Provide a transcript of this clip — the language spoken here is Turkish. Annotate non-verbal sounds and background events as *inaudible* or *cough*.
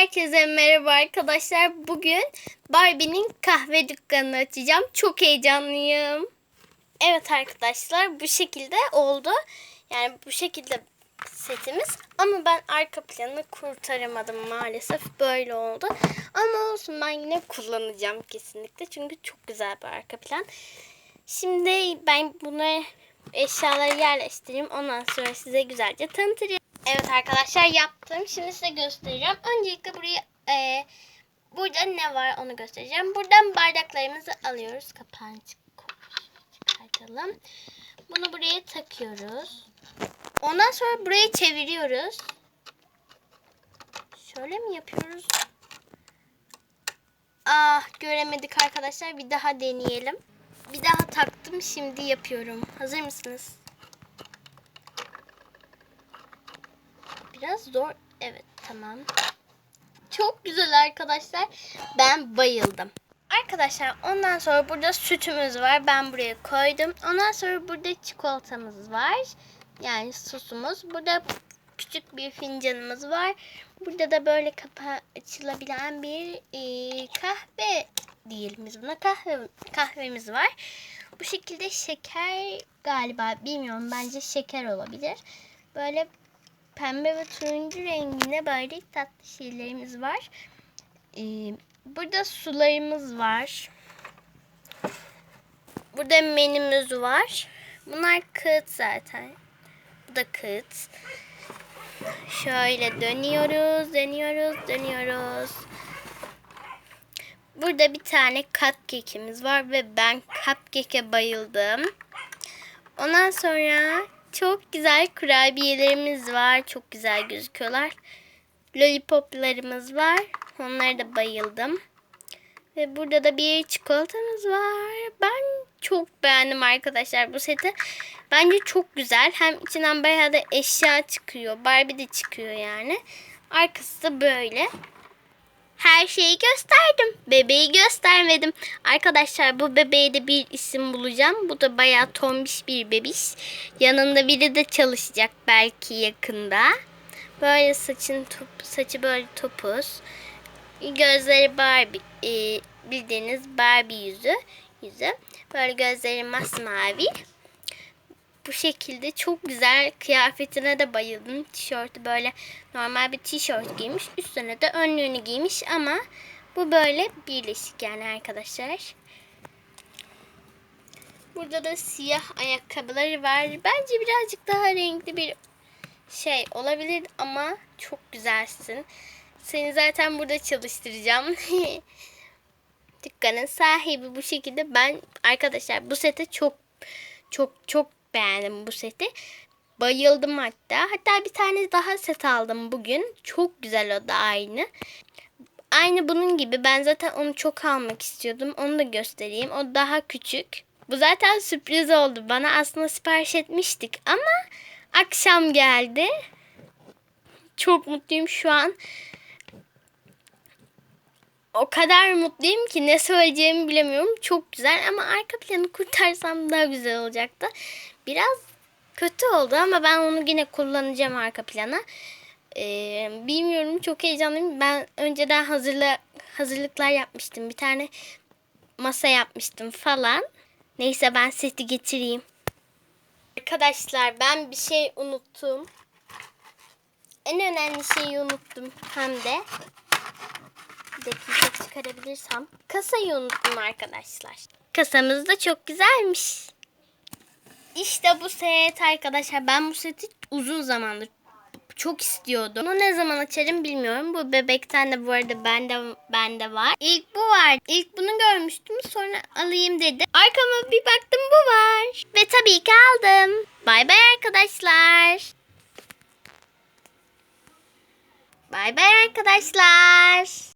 Herkese merhaba arkadaşlar. Bugün Barbie'nin kahve dükkanını açacağım. Çok heyecanlıyım. Evet arkadaşlar bu şekilde oldu. Yani bu şekilde setimiz. Ama ben arka planı kurtaramadım maalesef. Böyle oldu. Ama olsun ben yine kullanacağım kesinlikle. Çünkü çok güzel bir arka plan. Şimdi ben bunu eşyaları yerleştireyim. Ondan sonra size güzelce tanıtırım. Evet arkadaşlar yaptım. Şimdi size göstereceğim. Öncelikle buraya e, burada ne var onu göstereceğim. Buradan bardaklarımızı alıyoruz. Kapağını çık- çıkartalım. Bunu buraya takıyoruz. Ondan sonra burayı çeviriyoruz. Şöyle mi yapıyoruz? Ah göremedik arkadaşlar. Bir daha deneyelim. Bir daha taktım. Şimdi yapıyorum. Hazır mısınız? Biraz zor. Evet tamam. Çok güzel arkadaşlar. Ben bayıldım. Arkadaşlar ondan sonra burada sütümüz var. Ben buraya koydum. Ondan sonra burada çikolatamız var. Yani sosumuz. Burada küçük bir fincanımız var. Burada da böyle kapağı açılabilen bir e, kahve diyelim biz buna. Kahve, kahvemiz var. Bu şekilde şeker galiba bilmiyorum. Bence şeker olabilir. Böyle pembe ve turuncu renginde böyle tatlı şeylerimiz var. Ee, burada sularımız var. Burada menümüz var. Bunlar kağıt zaten. Bu da kağıt. Şöyle dönüyoruz, dönüyoruz, dönüyoruz. Burada bir tane cupcake'imiz var ve ben cupcake'e bayıldım. Ondan sonra çok güzel kurabiyelerimiz var. Çok güzel gözüküyorlar. Lollipoplarımız var. Onlara da bayıldım. Ve burada da bir çikolatamız var. Ben çok beğendim arkadaşlar bu seti. Bence çok güzel. Hem içinden bayağı da eşya çıkıyor. Barbie de çıkıyor yani. Arkası da böyle. Her şeyi gösterdim. Bebeği göstermedim. Arkadaşlar bu bebeğe de bir isim bulacağım. Bu da bayağı tombiş bir bebiş. Yanında biri de çalışacak belki yakında. Böyle saçın top, saçı böyle topuz. Gözleri Barbie e, bildiğiniz Barbie yüzü. Yüzü. Böyle gözleri masmavi. Bu şekilde çok güzel kıyafetine de bayıldım. Tişörtü böyle normal bir tişört giymiş. Üstüne de önlüğünü giymiş ama bu böyle birleşik yani arkadaşlar. Burada da siyah ayakkabıları var. Bence birazcık daha renkli bir şey olabilir ama çok güzelsin. Seni zaten burada çalıştıracağım. *laughs* Dükkanın sahibi bu şekilde. Ben arkadaşlar bu sete çok çok çok beğendim bu seti. Bayıldım hatta. Hatta bir tane daha set aldım bugün. Çok güzel o da aynı. Aynı bunun gibi. Ben zaten onu çok almak istiyordum. Onu da göstereyim. O daha küçük. Bu zaten sürpriz oldu. Bana aslında sipariş etmiştik ama akşam geldi. Çok mutluyum şu an. O kadar mutluyum ki ne söyleyeceğimi bilemiyorum. Çok güzel ama arka planı kurtarsam daha güzel olacaktı. Biraz kötü oldu ama ben onu yine kullanacağım arka plana. Ee, bilmiyorum çok heyecanlıyım. Ben önceden hazırla, hazırlıklar yapmıştım. Bir tane masa yapmıştım falan. Neyse ben seti getireyim. Arkadaşlar ben bir şey unuttum. En önemli şeyi unuttum hem de. Dakika çıkarabilirsem. Kasayı unuttum arkadaşlar. Kasamız da çok güzelmiş. İşte bu set arkadaşlar. Ben bu seti uzun zamandır çok istiyordum. Bunu ne zaman açarım bilmiyorum. Bu bebekten de bu arada bende bende var. İlk bu var. İlk bunu görmüştüm. Sonra alayım dedim. Arkama bir baktım bu var. Ve tabii ki aldım. Bay bay arkadaşlar. Bay bay arkadaşlar.